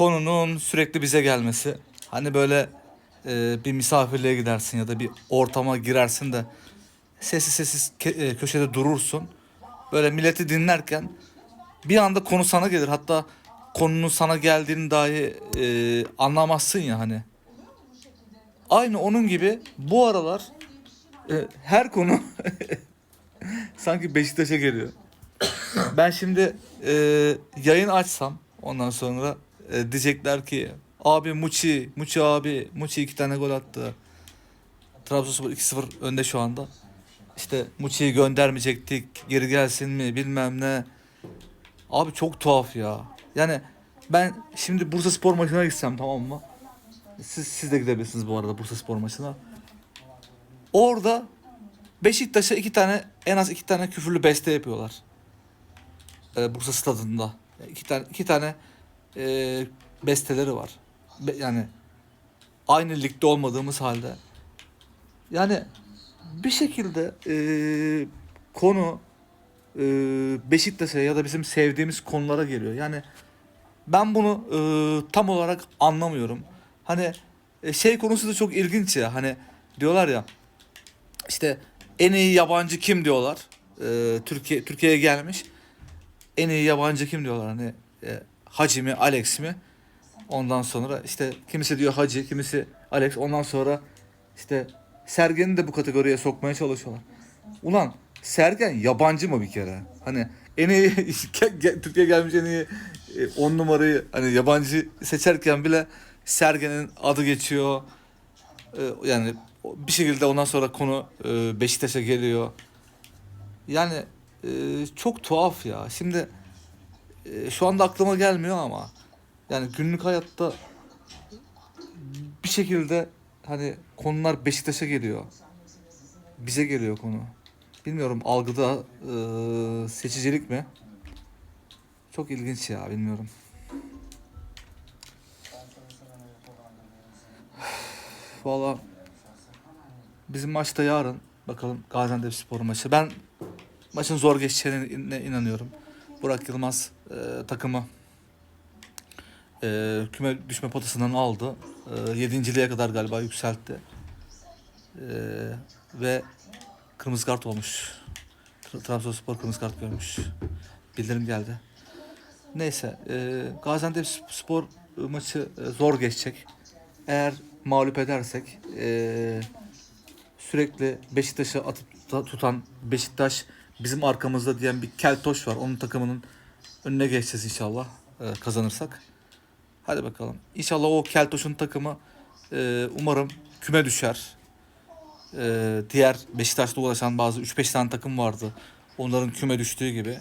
konunun sürekli bize gelmesi. Hani böyle e, bir misafirliğe gidersin ya da bir ortama girersin de sessiz sessiz ke- e, köşede durursun. Böyle milleti dinlerken bir anda konu sana gelir. Hatta konunun sana geldiğini dahi e, anlamazsın ya hani. Aynı onun gibi bu aralar e, her konu sanki Beşiktaş'a geliyor. Ben şimdi e, yayın açsam ondan sonra e, diyecekler ki abi Muçi, Muçi abi, Muçi iki tane gol attı. Trabzonspor 2-0 önde şu anda. İşte Muçi'yi göndermeyecektik, geri gelsin mi bilmem ne. Abi çok tuhaf ya. Yani ben şimdi Bursa Spor maçına gitsem tamam mı? Siz, siz de gidebilirsiniz bu arada Bursa Spor maçına. Orada Beşiktaş'a iki tane en az iki tane küfürlü beste yapıyorlar. Ee, Bursa stadında. İki tane iki tane e, besteleri var. Be- yani aynı ligde olmadığımız halde. Yani bir şekilde e, konu e, Beşiktaş'a ya da bizim sevdiğimiz konulara geliyor. Yani ben bunu e, tam olarak anlamıyorum. Hani e, şey konusu da çok ilginç ya. Hani diyorlar ya işte en iyi yabancı kim diyorlar. E, Türkiye Türkiye'ye gelmiş. En iyi yabancı kim diyorlar hani e, Hacı mi Alex mi? Ondan sonra işte kimisi diyor Hacı, kimisi Alex. Ondan sonra işte Sergen'i de bu kategoriye sokmaya çalışıyorlar. Ulan Sergen yabancı mı bir kere? Hani en iyi Türkiye gelmiş en iyi 10 numarayı hani yabancı seçerken bile Sergen'in adı geçiyor. E, yani bir şekilde ondan sonra konu e, Beşiktaş'a geliyor. Yani e, çok tuhaf ya. Şimdi e, şu anda aklıma gelmiyor ama yani günlük hayatta bir şekilde hani konular Beşiktaş'a geliyor. Bize geliyor konu. Bilmiyorum algıda e, seçicilik mi? Çok ilginç ya bilmiyorum. Valla bizim maçta yarın bakalım Gaziantep Spor maçı. Ben maçın zor geçeceğine inanıyorum. Burak Yılmaz e, takımı e, küme düşme potasından aldı. E, yedinciliğe kadar galiba yükseltti. E, ve kırmızı kart olmuş. Tra- Trabzonspor kırmızı kart görmüş. Bildirim geldi. Neyse e, Gaziantep Spor maçı e, zor geçecek. Eğer mağlup edersek e, sürekli Beşiktaş'ı atıp tutan Beşiktaş bizim arkamızda diyen bir Keltoş var. Onun takımının önüne geçeceğiz inşallah e, kazanırsak. Hadi bakalım. İnşallah o Keltoş'un takımı e, umarım küme düşer. E, diğer Beşiktaş'ta ulaşan bazı 3-5 tane takım vardı. Onların küme düştüğü gibi